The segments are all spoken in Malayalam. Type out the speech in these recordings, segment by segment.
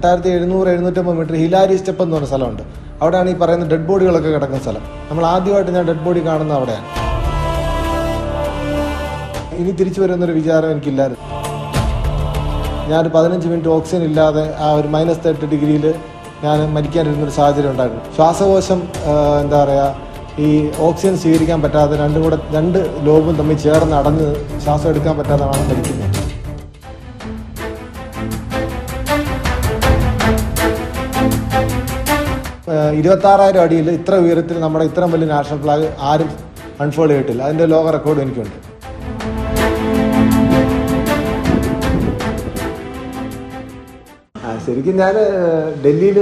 എട്ടായിരത്തി എഴുന്നൂറ് എഴുന്നൂറ്റമ്പത് മീറ്റർ ഹിലാരി സ്റ്റെപ്പ് എന്ന് പറഞ്ഞ സ്ഥലമുണ്ട്. അവിടെയാണ് ഈ പറയുന്ന ഡെഡ് ബോഡികളൊക്കെ കിടക്കുന്ന സ്ഥലം. നമ്മൾ ആദ്യമായിട്ട് ഞാൻ ഡെഡ് ബോഡി കാണുന്ന അവിടെയാണ്. ഇനി തിരിച്ചു വരുന്നൊരു വിചാരം എനിക്കില്ലായിരുന്നു. ഞാനൊരു പതിനഞ്ച് മിനിറ്റ് ഓക്സിജൻ ഇല്ലാതെ ആ ഒരു മൈനസ് തേർട്ടി ഡിഗ്രിയിൽ ഞാൻ മരിക്കാനിരുന്നൊരു സാഹചര്യം ഉണ്ടായിരുന്നു. ശ്വാസകോശം എന്താ പറയുക ഈ ഓക്സിജൻ സ്വീകരിക്കാൻ പറ്റാതെ രണ്ടും കൂടെ രണ്ട് ലോബും തമ്മിൽ ചേർന്ന് അടഞ്ഞ് ശ്വാസം എടുക്കാൻ പറ്റാതെയാണ് മരിക്കുന്നത്. ഇരുപത്തി ആറായിരം അടിയിൽ ഇത്ര ഉയരത്തിൽ നമ്മുടെ ഇത്രയും വലിയ നാഷണൽ ഫ്ലാഗ് ആരും അൺഫോൾഡ് ചെയ്തിട്ടില്ല. അതിന്റെ ലോക റെക്കോർഡ് എനിക്കുണ്ട്. ശരിക്കും ഞാൻ ഡൽഹിയിൽ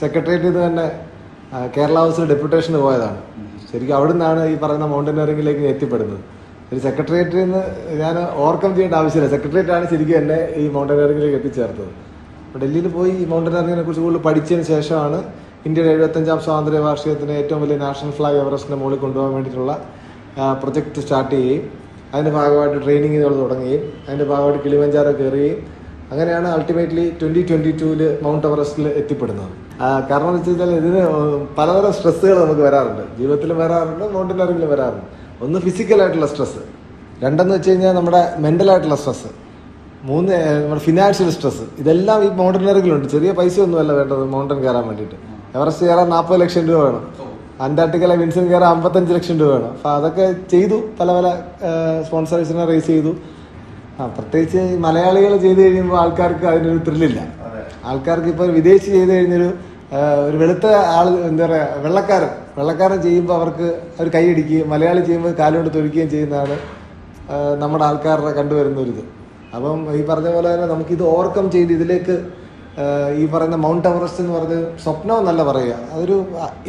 സെക്രട്ടേറിയറ്റിൽ നിന്ന് തന്നെ കേരള ഹൗസിൽ ഡെപ്യൂട്ടേഷന് പോയതാണ്. ശരിക്കും അവിടെ നിന്നാണ് ഈ പറയുന്ന മൗണ്ടനറിംഗിലേക്ക് എത്തിപ്പെടുന്നത്. ഒരു സെക്രട്ടേറിയറ്റിൽ നിന്ന് ഞാൻ ഓവർകം ചെയ്യേണ്ട ആവശ്യമില്ല. സെക്രട്ടേറിയറ്റ് ആണ് ശരിക്കും എന്നെ ഈ മൗണ്ടനറിംഗിലേക്ക് എത്തിച്ചേർത്തത്. അപ്പോൾ ഡൽഹിയിൽ പോയി ഈ മൗണ്ടനറിംഗിനെ കുറിച്ച് കൂടുതൽ പഠിച്ചതിന് ശേഷമാണ് ഇന്ത്യയുടെ എഴുപത്തഞ്ചാം സ്വാതന്ത്ര്യ വാർഷികത്തിന് ഏറ്റവും വലിയ നാഷണൽ ഫ്ലാഗ് എവറസ്റ്റിന്റെ മുകളിൽ കൊണ്ടുപോകാൻ വേണ്ടിയിട്ടുള്ള പ്രൊജക്ട് സ്റ്റാർട്ട് ചെയ്യുകയും അതിന്റെ ഭാഗമായിട്ട് ട്രെയിനിങ് ട്രെയിനിങ്ങുകൾ തുടങ്ങുകയും അതിന്റെ ഭാഗമായിട്ട് കിളിമഞ്ചാറോ കയറുകയും അങ്ങനെയാണ് അൾട്ടിമേറ്റ്ലി ട്വന്റി ട്വന്റി ടൂവിൽ മൗണ്ട് എവറസ്റ്റിൽ എത്തിപ്പെടുന്നത് കാരണം എന്ന് വെച്ച് കഴിഞ്ഞാൽ ഇതിന് പലതരം സ്ട്രെസ്സുകൾ നമുക്ക് വരാറുണ്ട്. ജീവിതത്തിലും വരാറുണ്ട് മൗണ്ടൻ മൗണ്ടനറിംഗിലും വരാറുണ്ട്. ഒന്ന് ഫിസിക്കലായിട്ടുള്ള സ്ട്രെസ് രണ്ടെന്ന് വെച്ച് കഴിഞ്ഞാൽ നമ്മുടെ മെന്റൽ ആയിട്ടുള്ള സ്ട്രെസ് മൂന്ന് നമ്മുടെ ഫിനാൻഷ്യൽ സ്ട്രെസ് ഇതെല്ലാം ഈ മൗണ്ടനറിംഗിലുണ്ട് ചെറിയ പൈസ ഒന്നുമല്ല വേണ്ടത് മൗണ്ടൻ കയറാൻ വേണ്ടിയിട്ട്. എവറസ്റ്റ് കയറാൻ നാൽപ്പത് ലക്ഷം രൂപ വേണം. അന്റാർട്ടിക്കയിലെ വിൻസൺ കയറാൻ അമ്പത്തഞ്ച് ലക്ഷം രൂപ വേണം. അപ്പം അതൊക്കെ ചെയ്തു. പല പല സ്പോൺസേഴ്സിനെ റേസ് ചെയ്തു. ആ പ്രത്യേകിച്ച് മലയാളികൾ ചെയ്തു കഴിയുമ്പോൾ ആൾക്കാർക്ക് അതിനൊരു ത്രില്ലില്ല ആൾക്കാർക്ക് ഇപ്പോൾ വിദേശി ചെയ്തു കഴിഞ്ഞൊരു ഒരു വെളുത്ത ആൾ എന്താ പറയുക വെള്ളക്കാരൻ. വെള്ളക്കാരൻ ചെയ്യുമ്പോൾ അവർക്ക് അവർ കൈയടിക്കുകയും മലയാളി ചെയ്യുമ്പോൾ കാലുകൊണ്ട് തൊഴിക്കുകയും ചെയ്യുന്നതാണ് നമ്മുടെ ആൾക്കാരുടെ കണ്ടുവരുന്ന ഒരു ഇത്. അപ്പം ഈ പറഞ്ഞ പോലെ തന്നെ നമുക്കിത് ഓവർകം ചെയ്ത് ഇതിലേക്ക് ഈ പറയുന്ന മൗണ്ട് എവറസ്റ്റ് എന്ന് പറഞ്ഞത് സ്വപ്നം എന്നല്ല പറയുക. അതൊരു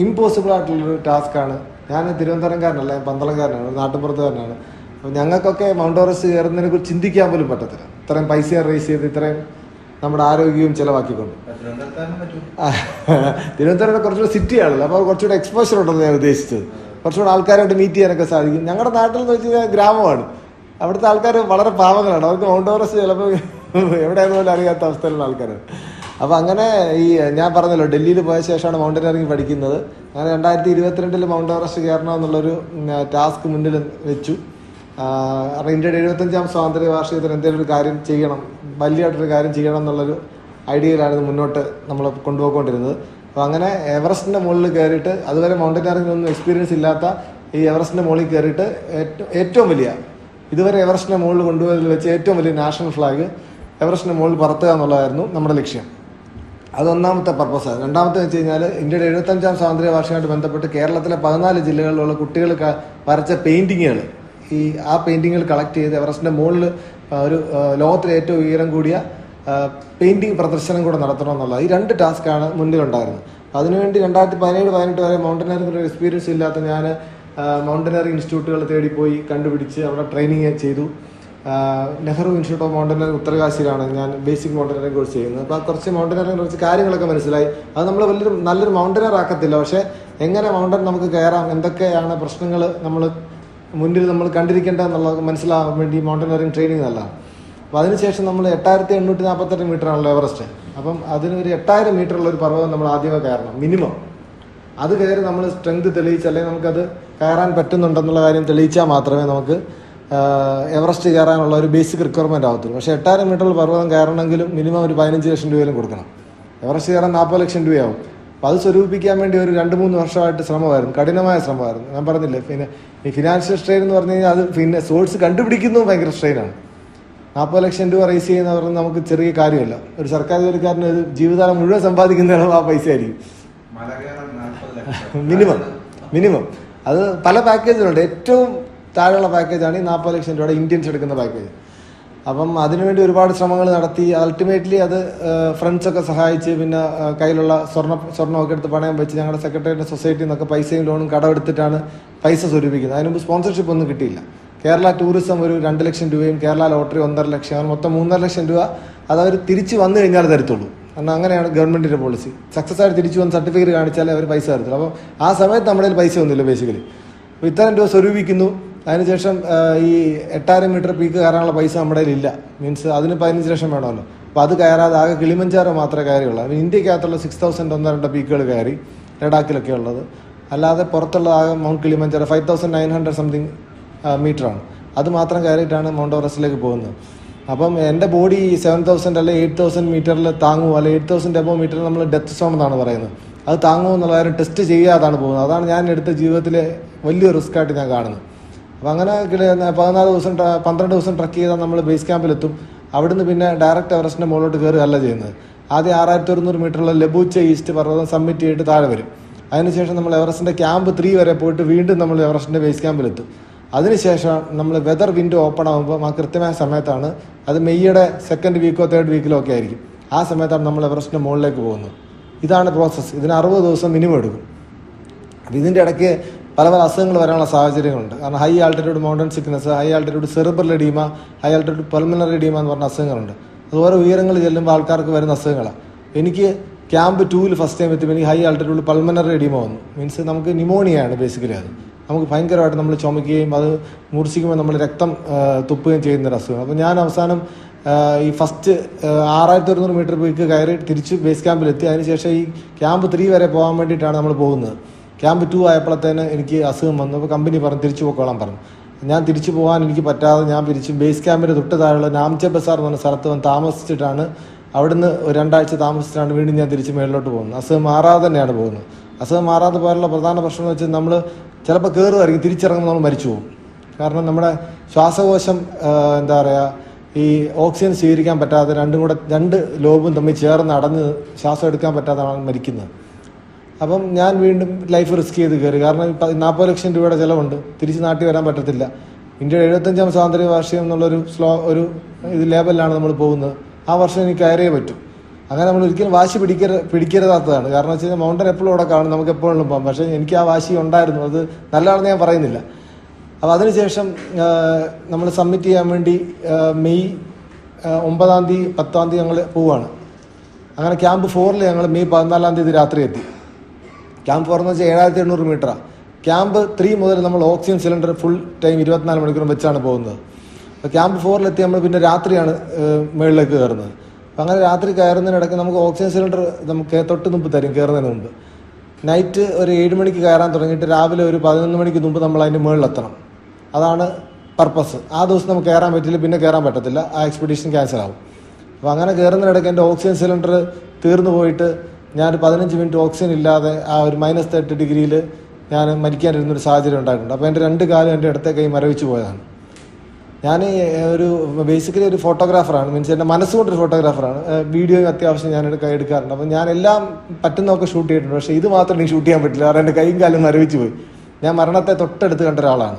ഇമ്പോസിബിൾ ആയിട്ടുള്ളൊരു ടാസ്ക്കാണ് ഞാൻ തിരുവനന്തപുരംകാരനല്ല ഞാൻ പന്തളംകാരനാണ് നാട്ടുപുറത്തുകാരനാണ്. അപ്പോൾ ഞങ്ങൾക്കൊക്കെ മൗണ്ട് എവറസ്റ്റ് കയറുന്നതിനെ കുറിച്ച് ചിന്തിക്കാൻ പോലും പറ്റത്തില്ല. ഇത്രയും പൈസ റേസ് ചെയ്ത് ഇത്രയും നമ്മുടെ ആരോഗ്യവും ചിലവാക്കിക്കൊണ്ട്. തിരുവനന്തപുരം കുറച്ചുകൂടെ സിറ്റി ആണല്ലോ. അപ്പോൾ കുറച്ചുകൂടെ എക്സ്പോഷർ ഉണ്ടെന്ന് ഞാൻ ഉദ്ദേശിച്ചത്. കുറച്ചുകൂടെ ആൾക്കാരായിട്ട് മീറ്റ് ചെയ്യാനൊക്കെ സാധിക്കും. ഞങ്ങളുടെ നാട്ടിൽ എന്ന് വെച്ച് കഴിഞ്ഞാൽ ഗ്രാമമാണ്. അവിടുത്തെ ആൾക്കാർ വളരെ പാവങ്ങളാണ്. അവർക്ക് മൗണ്ട് എവറസ്റ്റ് ചിലപ്പോൾ എവിടെയാണെന്ന് പോലും അറിയാത്ത അവസ്ഥയിലുള്ള ആൾക്കാരാണ് അപ്പോൾ അങ്ങനെ ഈ ഞാൻ പറഞ്ഞല്ലോ ഡൽഹിയിൽ പോയ ശേഷമാണ് മൗണ്ടനറിംഗ് പഠിക്കുന്നത്. അങ്ങനെ രണ്ടായിരത്തി ഇരുപത്തിരണ്ടിൽ മൗണ്ട് എവറസ്റ്റ് കയറണം എന്നുള്ളൊരു ടാസ്ക് മുന്നിൽ വെച്ചു. കാരണം ഇന്ത്യയുടെ എഴുപത്തഞ്ചാം സ്വാതന്ത്ര്യ വാർഷികത്തിന് എന്തെങ്കിലും ഒരു കാര്യം ചെയ്യണം വലിയതായിട്ടൊരു കാര്യം ചെയ്യണം എന്നുള്ളൊരു ഐഡിയയിലാണ് ഇത് മുന്നോട്ട് നമ്മൾ കൊണ്ടുപോയിക്കൊണ്ടിരുന്നത്. അപ്പോൾ അങ്ങനെ എവറസ്റ്റിന്റെ മുകളിൽ കയറിയിട്ട് അതുവരെ മൗണ്ടനറിംഗിലൊന്നും എക്സ്പീരിയൻസ് ഇല്ലാത്ത ഈ എവറസ്റ്റിന്റെ മുകളിൽ കയറിയിട്ട് ഏറ്റവും വലിയ ഇതുവരെ എവറസ്റ്റിന്റെ മുകളിൽ കൊണ്ടുപോയതിൽ വെച്ച് ഏറ്റവും വലിയ നാഷണൽ ഫ്ലാഗ് എവറസ്റ്റിന്റെ മുകളിൽ പറത്തുക എന്നുള്ളതായിരുന്നു നമ്മുടെ ലക്ഷ്യം. അത് ഒന്നാമത്തെ പർപ്പസ് രണ്ടാമത്തെ വെച്ച് കഴിഞ്ഞാൽ ഇന്ത്യയുടെ എഴുപത്തഞ്ചാം സ്വാതന്ത്ര്യ വാർഷികമായിട്ട് ബന്ധപ്പെട്ട് കേരളത്തിലെ പതിനാല് ജില്ലകളിലുള്ള കുട്ടികൾ വരച്ച പെയിന്റിങ്ങുകൾ ഈ ആ പെയിന്റിങ്ങുകൾ കളക്ട് ചെയ്ത് എവറസ്റ്റിന്റെ മുകളിൽ ഒരു ലോകത്തിലെ ഏറ്റവും ഉയരം കൂടിയ പെയിന്റിംഗ് പ്രദർശനം കൂടെ നടത്തണം എന്നുള്ളത് ഈ രണ്ട് ടാസ്ക്കാണ് മുന്നിലുണ്ടായിരുന്നത്. അതിനുവേണ്ടി രണ്ടായിരത്തി പതിനേഴ് പതിനെട്ട് വരെ മൗണ്ടനറിംഗ് ഒരു എക്സ്പീരിയൻസ് ഇല്ലാത്ത ഞാൻ മൗണ്ടനറി ഇൻസ്റ്റിറ്റ്യൂട്ടുകൾ തേടിപ്പോയി കണ്ടുപിടിച്ച് അവിടെ ട്രെയിനിങ് ചെയ്തു. നെഹ്റു ഇൻസ്റ്റിറ്റ്യൂട്ട് ഓഫ് മൗണ്ടനറിംഗ് ഉത്തരകാശിയിലാണ് ഞാൻ ബേസിക് മൗണ്ടനറിംഗ് കോഴ്സ് ചെയ്യുന്നത്. അപ്പോൾ കുറച്ച് മൗണ്ടനറിംഗ് കുറച്ച് കാര്യങ്ങളൊക്കെ മനസ്സിലായി. അത് നമ്മൾ വലിയൊരു നല്ലൊരു മൗണ്ടനർ ആക്കത്തില്ല. പക്ഷേ എങ്ങനെ മൗണ്ടൻ നമുക്ക് കയറാം? എന്തൊക്കെയാണ് പ്രശ്നങ്ങൾ നമ്മൾ മുന്നിൽ നമ്മൾ കണ്ടിരിക്കേണ്ടത് എന്നുള്ളത് മനസ്സിലാവാൻ വേണ്ടി മൗണ്ടനറിങ് ട്രെയിനിങ് നല്ലതാണ് അപ്പോൾ അതിനുശേഷം നമ്മൾ എട്ടായിരത്തി എണ്ണൂറ്റി നാൽപ്പത്തെട്ട് മീറ്റർ ആണല്ലോ എവറസ്റ്റ്. അപ്പം അതിന് ഒരു എട്ടായിരം മീറ്റർ ഉള്ള ഒരു പർവതം നമ്മൾ ആദ്യമേ കയറണം മിനിമം. അത് കയറി നമ്മൾ സ്ട്രെങ്ത് തെളിയിച്ച് അല്ലെങ്കിൽ നമുക്കത് കയറാൻ പറ്റുന്നുണ്ടെന്നുള്ള കാര്യം തെളിയിച്ചാൽ മാത്രമേ നമുക്ക് എവറസ്റ്റ് കയറാനുള്ള ഒരു ബേസിക് റിക്വയർമെന്റ് ആവത്തുള്ളൂ. പക്ഷേ എട്ടായിരം മീറ്ററിൽ പർവതം കയറണമെങ്കിലും മിനിമം ഒരു പതിനഞ്ച് ലക്ഷം രൂപയിലും കൊടുക്കണം. എവറസ്റ്റ് കയറാൻ നാൽപ്പത് ലക്ഷം രൂപയാവും. അപ്പോൾ അത് സ്വരൂപിക്കാൻ വേണ്ടി ഒരു രണ്ട് മൂന്ന് വർഷമായിട്ട് ശ്രമമായിരുന്നു. കഠിനമായ ശ്രമമായിരുന്നു. ഞാൻ പറഞ്ഞില്ലേ പിന്നെ ഈ ഫിനാൻഷ്യൽ സ്ട്രെയിൻ എന്ന് പറഞ്ഞു കഴിഞ്ഞാൽ അത് പിന്നെ സോഴ്സ് കണ്ടുപിടിക്കുന്നതും ഭയങ്കര സ്ട്രെയിനാണ് നാൽപ്പത് ലക്ഷം രൂപ റേസ് ചെയ്യുന്ന പറഞ്ഞാൽ നമുക്ക് ചെറിയ കാര്യമല്ല. ഒരു സർക്കാർ ജോലിക്കാരന് ഒരു ജീവിതകാലം മുഴുവൻ സമ്പാദിക്കുന്നതാണ് ആ പൈസ ആയിരിക്കും മിനിമം. മിനിമം. അത് പല പാക്കേജിലുണ്ട് ഏറ്റവും താഴെയുള്ള പാക്കേജാണ് ഈ നാൽപ്പത് ലക്ഷം രൂപയുടെ ഇന്ത്യൻസ് എടുക്കുന്ന പാക്കേജ്. അപ്പം അതിനുവേണ്ടി ഒരുപാട് ശ്രമങ്ങൾ നടത്തി. അൾട്ടിമേറ്റ്ലി അത് ഫ്രണ്ട്സൊക്കെ സഹായിച്ച് പിന്നെ കയ്യിലുള്ള സ്വർണ സ്വർണമൊക്കെ എടുത്ത് പണയം വെച്ച് ഞങ്ങളുടെ സെക്രട്ടേറിയറ്റ് സൊസൈറ്റിയിൽ നിന്നൊക്കെ പൈസയും ലോണും കടമെടുത്തിട്ടാണ് പൈസ സ്വരൂപിക്കുന്നത്. അതിന് മുമ്പ് സ്പോൺസർഷിപ്പ് ഒന്നും കിട്ടിയില്ല. കേരള ടൂറിസം ഒരു രണ്ട് ലക്ഷം രൂപയും കേരള ലോട്ടറി ഒന്നര ലക്ഷം മൊത്തം മൂന്നര ലക്ഷം രൂപ അത് അവർ തിരിച്ച് വന്നു കഴിഞ്ഞാൽ തരത്തുള്ളൂ. കാരണം അങ്ങനെയാണ് ഗവൺമെന്റിന്റെ പോളിസി സക്സസ് ആയിട്ട് തിരിച്ചു വന്ന് സർട്ടിഫിക്കറ്റ് കാണിച്ചാലേ അവർ പൈസ തരത്തില്ല അപ്പോൾ ആ സമയത്ത് നമ്മുടെ പൈസ ഒന്നുമില്ല ബേസിക്കലി അപ്പോൾ ഇത്രയും രൂപ സ്വരൂപിക്കുന്നു അതിനുശേഷം ഈ എട്ടായിരം മീറ്റർ പീക്ക് കയറാനുള്ള പൈസ നമ്മുടെ ഇല്ല. മീൻസ് അതിന് പതിനഞ്ച് ലക്ഷം വേണമല്ലോ. അപ്പോൾ അത് കയറാതെ ആകെ കിളിമഞ്ചാറ് മാത്രമേ കയറിയുള്ളൂ. അപ്പോൾ ഇന്ത്യക്കകത്തുള്ള സിക്സ് തൗസൻഡ് ഒന്നോ രണ്ടോ പീക്കുകൾ കയറി ലഡാക്കിലൊക്കെ ഉള്ളത്. അല്ലാതെ പുറത്തുള്ള ആകെ mount Kilimanjaro five thousand nine hundred something മീറ്ററാണ് അത് മാത്രം കയറിയിട്ടാണ് മൗണ്ട് എവറസ്റ്റിലേക്ക് പോകുന്നത്. അപ്പം എന്റെ ബോഡി സെവൻ തൗസൻഡ് അല്ലെങ്കിൽ എയ്റ്റ് തൗസൻഡ് മീറ്ററിൽ താങ്ങുമോ അല്ലെങ്കിൽ എയ്റ്റ് തൗസൻഡ് എബോ മീറ്ററിൽ നമ്മൾ ഡെത്ത് സോൺ എന്നാണ് പറയുന്നത്. അത് താങ്ങുമോ എന്നുള്ള കാര്യം ടെസ്റ്റ് ചെയ്യാതാണ് പോകുന്നത്. അതാണ് ഞാൻ എടുത്ത ജീവിതത്തിലെ വലിയ റിസ്ക് ആയിട്ട് ഞാൻ കാണുന്നത്. അപ്പം അങ്ങനെ പതിനാല് ദിവസം പന്ത്രണ്ട് ദിവസം ട്രക്ക് ചെയ്താൽ നമ്മൾ ബേസ് ക്യാമ്പിലെത്തും അവിടുന്ന് പിന്നെ ഡയറക്റ്റ് എവറസ്റ്റിന്റെ മുകളിലോട്ട് കയറുകയല്ല ചെയ്യുന്നത്. ആദ്യം ആറായിരത്തി ഒരുന്നൂറ് മീറ്ററുള്ള ലബൂച്ച ഈസ്റ്റ് പർവതം സബ്മിറ്റ് ചെയ്തിട്ട് താഴെ വരും. അതിനുശേഷം നമ്മൾ എവറസ്റ്റിന്റെ ക്യാമ്പ് ത്രീ വരെ പോയിട്ട് വീണ്ടും നമ്മൾ എവറസ്റ്റിന്റെ ബേസ് ക്യാമ്പിലെത്തും അതിനുശേഷം നമ്മൾ വെതർ വിൻഡോ ഓപ്പൺ ആകുമ്പോൾ ആ കൃത്യമായ സമയത്താണ് അത് മെയ്യുടെ സെക്കൻഡ് വീക്കോ തേർഡ് വീക്കിലോ ഒക്കെ ആയിരിക്കും. ആ സമയത്താണ് നമ്മൾ എവറസ്റ്റിന്റെ മുകളിലേക്ക് പോകുന്നത്. ഇതാണ് പ്രോസസ്സ് ഇതിന് അറുപത് ദിവസം മിനിമം എടുക്കും. അപ്പോൾ ഇതിന്റെ ഇടയ്ക്ക് പല പല അസുഖങ്ങൾ വരാനുള്ള സാഹചര്യങ്ങളുണ്ട്. കാരണം high altitude mountain sickness high altitude cerebral oedema high altitude pulmonary oedema എന്ന് പറഞ്ഞ അസുഖങ്ങളുണ്ട്. അത് ഓരോ ഉയരങ്ങൾ ചെല്ലുമ്പോൾ ആൾക്കാർക്ക് വരുന്ന അസുഖങ്ങളാണ്. എനിക്ക് ക്യാമ്പ് ടൂവിൽ ഫസ്റ്റ് ടൈം എത്തിയപ്പോൾ എനിക്ക് ഹൈ ആൾട്ടിറ്റ്യൂഡ് പൾമനറി എഡീമ വന്നു. മീൻസ് നമുക്ക് ന്യൂമോണിയയാണ് ബേസിക്കലി അത്. നമുക്ക് ഭയങ്കരമായിട്ട് നമ്മൾ ചുമക്കുകയും അത് മൂർച്ഛിക്കുമ്പോൾ നമ്മൾ രക്തം തുപ്പുകയും ചെയ്യുന്ന ഒരു അസുഖം. അപ്പോൾ ഞാൻ അവസാനം ഈ ഫസ്റ്റ് ആറായിരത്തി ഒരുന്നൂറ് മീറ്റർ പോയിക്ക് കയറി തിരിച്ച് ബേസ് ക്യാമ്പിലെത്തി അതിനുശേഷം ഈ ക്യാമ്പ് ത്രീ വരെ പോകാൻ വേണ്ടിയിട്ടാണ് നമ്മൾ പോകുന്നത്. ക്യാമ്പ് ടു ആയപ്പോഴത്തേന് എനിക്ക് അസുഖം വന്നു. അപ്പോൾ കമ്പനി പറഞ്ഞു തിരിച്ചു പോക്കോളാൻ പറഞ്ഞു. ഞാൻ തിരിച്ചു പോകാൻ എനിക്ക് പറ്റാതെ ഞാൻ തിരിച്ച് ബേസ് ക്യാമ്പിന്റെ തൊട്ട് താഴെയുള്ള നാംചെ ബസാർ എന്ന് പറഞ്ഞ സ്ഥലത്ത് വന്ന് താമസിച്ചിട്ടാണ് അവിടുന്ന് രണ്ടാഴ്ച താമസിച്ചിട്ടാണ് വീണ്ടും ഞാൻ തിരിച്ച് മേളിലോട്ട് പോകുന്നത്. അസുഖം മാറാതെ തന്നെയാണ് പോകുന്നത്. അസുഖം മാറാതെ പോലുള്ള പ്രധാന പ്രശ്നം എന്ന് വെച്ചാൽ നമ്മൾ ചിലപ്പോൾ കയറുമായിരിക്കും തിരിച്ചിറങ്ങുമ്പോൾ നമ്മൾ മരിച്ചു പോകും. കാരണം നമ്മുടെ ശ്വാസകോശം എന്താ പറയുക ഈ ഓക്സിജൻ സ്വീകരിക്കാൻ പറ്റാതെ രണ്ടും കൂടെ രണ്ട് ലോബും തമ്മിൽ ചേർന്ന് അടഞ്ഞ് ശ്വാസം എടുക്കാൻ പറ്റാത്തതാണ് മരിക്കുന്നത്. അപ്പം ഞാൻ വീണ്ടും ലൈഫ് റിസ്ക് ചെയ്ത് കയറി. കാരണം നാൽപ്പത് ലക്ഷം രൂപയുടെ ചിലവുണ്ട്. തിരിച്ച് നാട്ടിൽ വരാൻ പറ്റത്തില്ല. ഇന്ത്യയുടെ എഴുപത്തഞ്ചാം സ്വാതന്ത്ര്യ വാർഷികം എന്നുള്ളൊരു സ്ലോ ഒരു ഇത് ലേബലിലാണ് നമ്മൾ പോകുന്നത്. ആ വർഷം എനിക്ക് കയറിയേ പറ്റും. അങ്ങനെ നമ്മൾ ഒരിക്കലും വാശി പിടിക്കര പിടിക്കരുതാത്തതാണ്. കാരണം വെച്ച് കഴിഞ്ഞാൽ മൗണ്ടൻ എപ്പോഴും അവിടെ കാണും. നമുക്ക് എപ്പോഴും പോകാം പക്ഷേ എനിക്ക് ആ വാശി ഉണ്ടായിരുന്നു. അത് നല്ലതാണെന്ന് ഞാൻ പറയുന്നില്ല. അപ്പോൾ അതിനുശേഷം നമ്മൾ സബ്മിറ്റ് ചെയ്യാൻ വേണ്ടി മെയ് ഒമ്പതാം തീയതി പത്താം തീയതി ഞങ്ങൾ പോവുകയാണ് അങ്ങനെ ക്യാമ്പ് ഫോറിൽ ഞങ്ങൾ മെയ് പതിനാലാം തീയതി രാത്രി എത്തി. ക്യാമ്പ് ഫോർ എന്ന് വെച്ചാൽ ഏഴായിരത്തി എണ്ണൂറ് മീറ്ററാണ് ക്യാമ്പ് ത്രീ മുതൽ നമ്മൾ ഓക്സിജൻ സിലിണ്ടർ ഫുൾ ടൈം ഇരുപത്തിനാല് മണിക്കൂറും വെച്ചാണ് പോകുന്നത്. അപ്പോൾ ക്യാമ്പ് ഫോറിലെത്തി നമ്മൾ പിന്നെ രാത്രിയാണ് മുകളിലേക്ക് കയറുന്നത്. അപ്പോൾ അങ്ങനെ രാത്രി കയറുന്നതിനിടയ്ക്ക് നമുക്ക് ഓക്സിജൻ സിലിണ്ടർ നമുക്ക് തൊട്ട് മുമ്പ് തരും കയറുന്നതിന് മുമ്പ്. നൈറ്റ് ഒരു ഏഴ് മണിക്ക് കയറാൻ തുടങ്ങിയിട്ട് രാവിലെ ഒരു പതിനൊന്ന് മണിക്ക് മുമ്പ് നമ്മൾ അതിന്റെ മുകളിലെത്തണം അതാണ് പർപ്പസ് ആ ദിവസം നമുക്ക് കയറാൻ പറ്റില്ല പിന്നെ കയറാൻ പറ്റത്തില്ല. ആ എക്സ്പെഡീഷൻ ക്യാൻസൽ ആവും. അപ്പോൾ അങ്ങനെ കയറുന്നതിനിടയ്ക്ക് എന്റെ ഓക്സിജൻ സിലിണ്ടർ തീർന്നു പോയിട്ട് ഞാനൊരു പതിനഞ്ച് മിനിറ്റ് ഓക്സിജൻ ഇല്ലാതെ ആ ഒരു മൈനസ് തേർട്ടി ഡിഗ്രിയിൽ ഞാൻ മരിക്കാനിരുന്നൊരു സാഹചര്യം ഉണ്ടായിട്ടുണ്ട്. അപ്പോൾ എന്റെ രണ്ട് കാലും എന്റെ ഇടത്തെ കൈ മരവിച്ച് പോയതാണ്. ഞാൻ ഒരു ബേസിക്കലി ഒരു ഫോട്ടോഗ്രാഫറാണ് മീൻസ് എന്റെ മനസ്സുകൊണ്ടൊരു ഫോട്ടോഗ്രാഫറാണ് വീഡിയോ അത്യാവശ്യം ഞാൻ എടുക്കാൻ എടുക്കാറുണ്ട്. അപ്പം ഞാൻ എല്ലാം പറ്റുന്നതൊക്കെ ഷൂട്ട് ചെയ്തിട്ടുണ്ട്. പക്ഷേ ഇത് മാത്രം എനിക്ക് ഷൂട്ട് ചെയ്യാൻ പറ്റില്ല. കാരണം എന്റെ കൈയും കാലും മരവിച്ച് പോയി. ഞാൻ മരണത്തെ തൊട്ടടുത്ത് കണ്ട ഒരാളാണ്.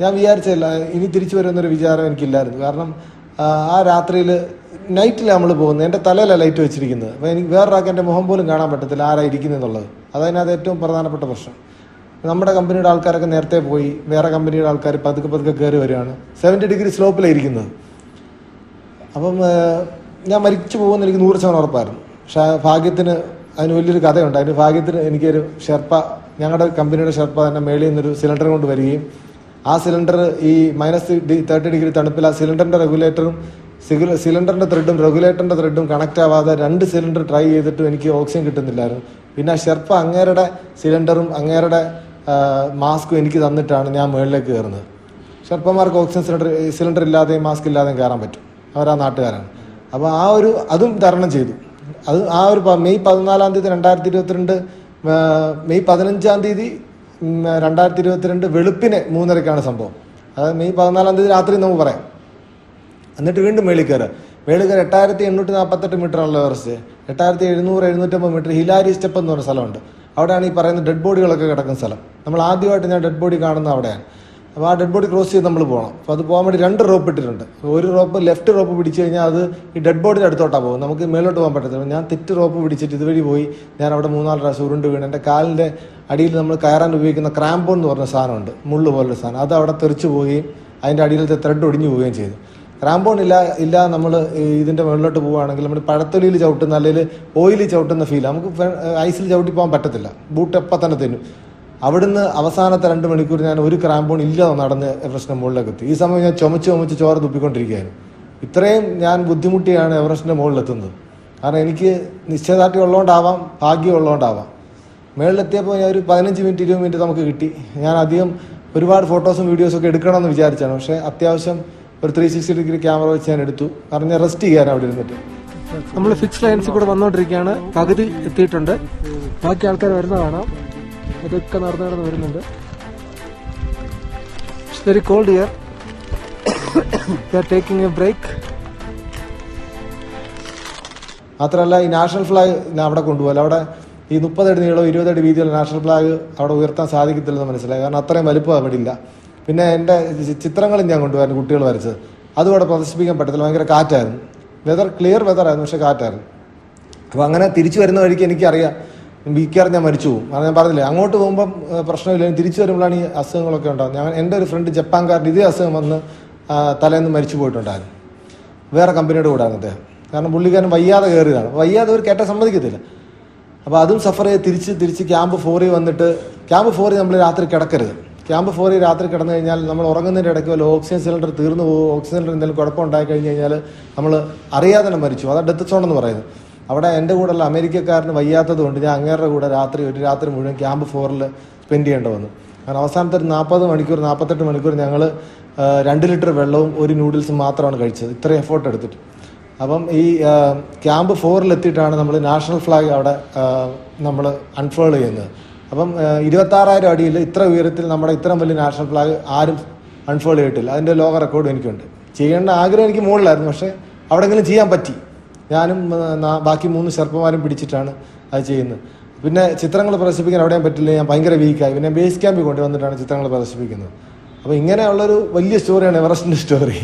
ഞാൻ വിചാരിച്ചില്ല ഇനി തിരിച്ചു വരുമെന്നൊരു വിചാരം എനിക്കില്ലായിരുന്നു. കാരണം ആ, രാത്രിയിൽ നൈറ്റിലാണ് നമ്മൾ പോകുന്നത്. എന്റെ തലയിലാണ് ലൈറ്റ് വെച്ചിരിക്കുന്നത്. അപ്പോൾ എനിക്ക് വേറൊരാൾക്ക് എന്റെ മുഖം പോലും കാണാൻ പറ്റത്തില്ല ആരാ ഇരിക്കുന്നതെന്നുള്ളത്. അതതിനകത്ത് ഏറ്റവും പ്രധാനപ്പെട്ട പ്രശ്നം. നമ്മുടെ കമ്പനിയുടെ ആൾക്കാരൊക്കെ നേരത്തെ പോയി വേറെ കമ്പനിയുടെ ആൾക്കാർ പതുക്കെ പതുക്കെ കയറി വരികയാണ്. സെവന്റി ഡിഗ്രി സ്ലോപ്പിലായിരിക്കുന്നത് അപ്പം ഞാൻ മരിച്ചു പോകുമെന്ന് എനിക്ക് നൂറ് ശതമാനം ഉറപ്പായിരുന്നു. പക്ഷേ ഭാഗ്യത്തിന് അതിന് വലിയൊരു കഥയുണ്ട്. അതിന് ഭാഗ്യത്തിന് എനിക്കൊരു ഷെർപ്പ ഞങ്ങളുടെ കമ്പനിയുടെ ഷെർപ്പ തന്നെ മേളിൽ നിന്നൊരു സിലിണ്ടർ കൊണ്ട് വരികയും ആ സിലിണ്ടർ ഈ മൈനസ് ഡി തേർട്ടി ഡിഗ്രി തണുപ്പിൽ ആ സിലിണ്ടറിന്റെ റെഗുലേറ്ററും സിലിണ്ടറിന്റെ ത്രെഡും റെഗുലേറ്ററിന്റെ ത്രെഡും കണക്റ്റ് ആവാതെ രണ്ട് സിലിണ്ടർ ട്രൈ ചെയ്തിട്ടും എനിക്ക് ഓക്സിജൻ കിട്ടുന്നില്ലായിരുന്നു. പിന്നെ ആ ഷെർപ്പ അങ്ങേരുടെ സിലിണ്ടറും അങ്ങേരുടെ മാസ്കും എനിക്ക് തന്നിട്ടാണ് ഞാൻ മുകളിലേക്ക് കയറുന്നത്. ചെറുപ്പന്മാർക്ക് ഓക്സിജൻ സിലിണ്ടർ സിലിണ്ടർ ഇല്ലാതെയും മാസ്ക് ഇല്ലാതെയും കയറാൻ പറ്റും. അവരാ നാട്ടുകാരാണ്. അപ്പോൾ ആ ഒരു അതും തരണം ചെയ്തു. അത് ആ ഒരു മെയ് പതിനാലാം തീയതി രണ്ടായിരത്തി ഇരുപത്തിരണ്ട് മെയ് പതിനഞ്ചാം തീയതി രണ്ടായിരത്തി ഇരുപത്തിരണ്ട് വെളുപ്പിന് മൂന്നരക്കാണ് സംഭവം. അതായത് മെയ് പതിനാലാം തീയതി രാത്രി നമുക്ക് പറയാം. എന്നിട്ട് വീണ്ടും മേളിൽ കയറുക. മേളിൽ കയറി എട്ടായിരത്തി എണ്ണൂറ്റി നാൽപ്പത്തെട്ട് മീറ്റർ ആണല്ലോ എവറസ്റ്റ്. എട്ടായിരത്തി എഴുന്നൂറ് എഴുന്നൂറ്റമ്പത് മീറ്റർ ഹിലാരി സ്റ്റെപ്പ് എന്ന് പറഞ്ഞ സ്ഥലമുണ്ട്. അവിടെയാണ് ഈ പറയുന്ന ഡെഡ് ബോഡികളൊക്കെ കിടക്കുന്ന സ്ഥലം. നമ്മൾ ആദ്യമായിട്ട് ഞാൻ ഡെഡ് ബോഡി കാണുന്ന അവിടെയാണ്. അപ്പോൾ ആ ഡെഡ് ബോഡി ക്രോസ് ചെയ്ത് നമ്മൾ പോകണം. അപ്പോൾ അത് പോകാൻ വേണ്ടി രണ്ട് റോപ്പ് ഇട്ടിട്ടുണ്ട്. ഒരു റോപ്പ് ലെഫ്റ്റ് റോപ്പ് പിടിച്ചു കഴിഞ്ഞാൽ അത് ഈ ഡെഡ് ബോഡിയുടെ അടുത്തോട്ടാണ് പോകും. നമുക്ക് മേലോട്ട് പോകാൻ പറ്റത്തില്ല. ഞാൻ തെറ്റ് റോപ്പ് പിടിച്ചിട്ട് ഇതുവഴി പോയി ഞാൻ അവിടെ മൂന്നാൽ പ്രാവശ്യം ഉരുണ്ട് വീണ്. എന്റെ കാലിന്റെ അടിയിൽ നമ്മൾ കയറാൻ ഉപയോഗിക്കുന്ന ക്രാമ്പോൺ എന്ന് പറഞ്ഞ സാധനമുണ്ട്. മുള്ളു പോലൊരു സാധനം. അത് അവിടെ തെറിച്ച് പോവുകയും അതിന്റെ അടിയിലത്തെ ത്രെഡ് ഒടിഞ്ഞു പോവുകയും ചെയ്തു. ക്രാമ്പോൺ ഇല്ല ഇല്ല നമ്മൾ ഇതിന്റെ മുകളിലോട്ട് പോവുകയാണെങ്കിൽ നമ്മുടെ പഴത്തൊലിയിൽ ചവിട്ടുന്ന അല്ലെങ്കിൽ ഓയിലിൽ ചവിട്ടുന്ന ഫീൽ നമുക്ക് ഐസിൽ ചവിട്ടി പോകാൻ പറ്റത്തില്ല. ബൂട്ട് എപ്പം തന്നെ തിന്നും. അവിടുന്ന് അവസാനത്തെ രണ്ട് മണിക്കൂർ ഞാൻ ഒരു ക്രാമ്പോൺ ഇല്ലാതെ നടന്ന് എവറസ്റ്റിന്റെ മുകളിലേക്ക് എത്തി. ഈ സമയം ഞാൻ ചുമച്ച് ചുമച്ച് ചോര തുപ്പിക്കൊണ്ടിരിക്കുകയായിരുന്നു ഇത്രയും ഞാൻ ബുദ്ധിമുട്ടിയാണ് എവറസ്റ്റിന്റെ മുകളിലെത്തുന്നത്. കാരണം എനിക്ക് നിശ്ചയദാർഢ്യം ഉള്ളതുകൊണ്ടാവാം ഭാഗ്യം ഉള്ളതുകൊണ്ടാവാം. മുകളിലെത്തിയപ്പോൾ ഞാൻ ഒരു പതിനഞ്ച് മിനിറ്റ് ഇരുപത് മിനിറ്റ് നമുക്ക് കിട്ടി. ഞാൻ അധികം ഒരുപാട് ഫോട്ടോസും വീഡിയോസും ഒക്കെ എടുക്കണമെന്ന് വിചാരിച്ചാണ്. പക്ഷേ അത്യാവശ്യം ഒരു ത്രീ സിക്സ്റ്റി ഡിഗ്രി ക്യാമറ വെച്ച് ഞാൻ എടുത്തു. ഞാൻ റെസ്റ്റ് ചെയ്യാൻ അവിടെ ഇരുന്നിട്ട്. നമ്മൾ ഫിക്സ് ലൈൻസിൽ കൂടെ വന്നുകൊണ്ടിരിക്കുകയാണ് പകുതി എത്തിയിട്ടുണ്ട്. ബാക്കി ആൾക്കാർ വരുന്ന കാണാം. ഇതൊക്കെ നടന്നു നടന്ന് വരുന്നുണ്ട്. Very cold year taking a break മാത്രമല്ല ഈ നാഷണൽ ഫ്ലാഗ് ഞാൻ അവിടെ കൊണ്ടുപോകല അവിടെ ഈ മുപ്പതടി നീളവും ഇരുപതടി വീതിയുള്ള നാഷണൽ ഫ്ലാഗ് അവിടെ ഉയർത്താൻ സാധിക്കത്തില്ലെന്ന് മനസ്സിലായി. കാരണം അത്രയും വലുപ്പം അവിടെ ഇല്ല. പിന്നെ എന്റെ ചിത്രങ്ങളും ഞാൻ കൊണ്ടുവരുന്നു കുട്ടികൾ വരച്ചത്. അതുകൂടെ പ്രദർശിപ്പിക്കാൻ പറ്റത്തില്ല ഭയങ്കര കാറ്റായിരുന്നു. വെതർ ക്ലിയർ വെതറായിരുന്നു പക്ഷേ കാറ്റായിരുന്നു. അപ്പോൾ അങ്ങനെ തിരിച്ചു വരുന്ന വഴിക്ക് എനിക്കറിയാം വീക്കാർ ഞാൻ മരിച്ചു പോകും. അത് ഞാൻ പറഞ്ഞില്ലേ അങ്ങോട്ട് പോകുമ്പം പ്രശ്നമില്ല തിരിച്ചു വരുമ്പോഴാണ് ഈ അസുഖങ്ങളൊക്കെ ഉണ്ടാകുന്നത് ഞാൻ എന്റെ ഒരു ഫ്രണ്ട് ജപ്പാൻകാരന്റെ ഇതേ അസുഖം വന്ന് തലേന്ന് മരിച്ചു പോയിട്ടുണ്ടായിരുന്നു. വേറെ കമ്പനിയുടെ കൂടാണ് അദ്ദേഹം. കാരണം പുള്ളിക്കാരൻ വയ്യാതെ കയറിയതാണ്. വയ്യാതെ ഒരു കേട്ടാൽ സമ്മതിക്കത്തില്ല. അപ്പോൾ അതും സഫർ ചെയ്ത് തിരിച്ച് തിരിച്ച് ക്യാമ്പ് ഫോറിൽ വന്നിട്ട് ക്യാമ്പ് ഫോറിൽ നമ്മൾ രാത്രി കിടക്കരുത്. ക്യാമ്പ് ഫോറിൽ രാത്രി കിടന്നു കഴിഞ്ഞാൽ നമ്മൾ ഉറങ്ങുന്നതിന്റെ ഇടയ്ക്ക് വല്ല ഓക്സിജൻ സിലിണ്ടർ തീർന്നു പോകും ഓക്സിജൻ സിലിണ്ടർ എന്തെങ്കിലും കുഴപ്പം ഉണ്ടായി കഴിഞ്ഞ് കഴിഞ്ഞാൽ നമ്മൾ അറിയാതെ തന്നെ മരിച്ചു. അതാണ് ഡെത്ത് സോൺ എന്ന് പറയുന്നത്. അവിടെ എന്റെ കൂടെയുള്ള അമേരിക്കക്കാരന് വയ്യാത്തത് കൊണ്ട് ഞാൻ അങ്ങേരുടെ കൂടെ രാത്രി ഒരു രാത്രി മുഴുവൻ ക്യാമ്പ് ഫോറിൽ സ്പെൻഡ് ചെയ്യേണ്ടി വന്നു. കാരണം അവസാനത്തെ ഒരു നാൽപ്പത് മണിക്കൂർ നാൽപ്പത്തെട്ട് മണിക്കൂർ ഞങ്ങൾ രണ്ട് ലിറ്റർ വെള്ളവും ഒരു നൂഡിൽസും മാത്രമാണ് കഴിച്ചത്. ഇത്രയും എഫേർട്ട് എടുത്തിട്ട്. അപ്പം ഈ ക്യാമ്പ് ഫോറിലെത്തിയിട്ടാണ് നമ്മൾ നാഷണൽ ഫ്ലാഗ് അവിടെ നമ്മൾ അൺഫോൾഡ് ചെയ്യുന്നത്. അപ്പം ഇരുപത്താറായിരം അടിയിൽ ഇത്ര ഉയരത്തിൽ നമ്മുടെ ഇത്രയും വലിയ നാഷണൽ ഫ്ലാഗ് ആരും അൺഫോൾഡ് ചെയ്തിട്ടില്ല. അതിന്റെ ലോക റെക്കോർഡും എനിക്കുണ്ട്. ചെയ്യേണ്ട ആഗ്രഹം എനിക്ക് മുകളിലായിരുന്നു പക്ഷേ അവിടെ അവിടെങ്കിലും ചെയ്യാൻ പറ്റി. ഞാനും ബാക്കി മൂന്ന് ചെറുപ്പന്മാരും പിടിച്ചിട്ടാണ് അത് ചെയ്യുന്നത്. പിന്നെ ചിത്രങ്ങൾ പ്രദർശിപ്പിക്കാൻ എവിടെയും പറ്റില്ല ഞാൻ ഭയങ്കര വീക്കായി പിന്നെ ബേസ് ക്യാമ്പിൽ കൊണ്ടുവന്നിട്ടാണ് ചിത്രങ്ങൾ പ്രദർശിപ്പിക്കുന്നത്. അപ്പോൾ ഇങ്ങനെയുള്ളൊരു വലിയ സ്റ്റോറിയാണ് എവറസ്റ്റിന്റെ സ്റ്റോറി